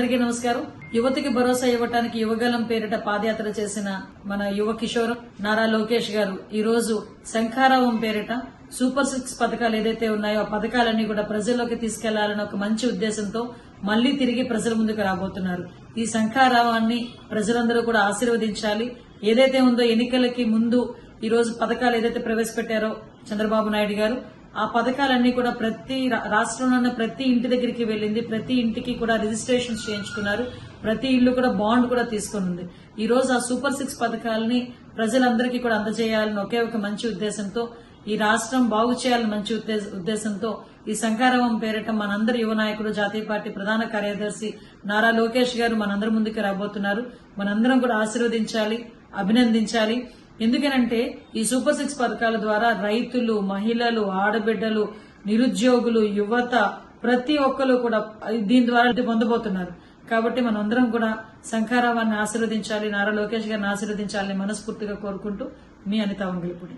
అందరికీ నమస్కారం. యువతికి భరోసా ఇవ్వటానికి యువగలం పేరిట పాదయాత్ర చేసిన మన యువ కిషోర్ నారా లోకేష్ గారు ఈ రోజు శంఖారావం పేరిట సూపర్ సిక్స్ పథకాలు ఏదైతే ఉన్నాయో ఆ పథకాలన్నీ కూడా ప్రజల్లోకి తీసుకెళ్ళాలని ఒక మంచి ఉద్దేశంతో మళ్ళీ తిరిగి ప్రజల ముందుకు రాబోతున్నారు. ఈ శంఖారావాన్ని ప్రజలందరూ కూడా ఆశీర్వదించాలి. ఏదైతే ఉందో ఎన్నికలకి ముందు ఈ రోజు పథకాలు ఏదైతే ప్రవేశపెట్టారో చంద్రబాబు నాయుడు గారు ఆ పథకాలన్నీ కూడా ప్రతి రా- రాష్ట్రంలో ఉన్న ప్రతి ఇంటి దగ్గరికి వెళ్ళింది. ప్రతి ఇంటికి కూడా రిజిస్ట్రేషన్ చేయించుకున్నారు. ప్రతి ఇల్లు కూడా బాండ్ కూడా తీసుకుని ఈ రోజు ఆ సూపర్ సిక్స్ పథకాలని ప్రజలందరికీ కూడా అందజేయాలని ఒకే ఒక మంచి ఉద్దేశంతో ఈ రాష్ట్రం బాగు చేయాలని మంచి ఉద్దేశంతో ఈ సంకారవం పేరిట మనందరి యువ నాయకుడు జాతీయ పార్టీ ప్రధాన కార్యదర్శి నారా లోకేష్ గారు మనందరి ముందుకు రాబోతున్నారు. మనందరం కూడా ఆశీర్వదించాలి అభినందించాలి. ఎందుకనంటే ఈ సూపర్ సిక్స్ పథకాల ద్వారా రైతులు మహిళలు ఆడబిడ్డలు నిరుద్యోగులు యువత ప్రతి ఒక్కరు కూడా దీని ద్వారా పొందబోతున్నారు. కాబట్టి మనందరం కూడా శంఖారావాన్ని ఆశీర్వదించాలి నారా లోకేష్ గారిని ఆశీర్వదించాలని మనస్ఫూర్తిగా కోరుకుంటూ మీ అనిత వంగలిపూడి.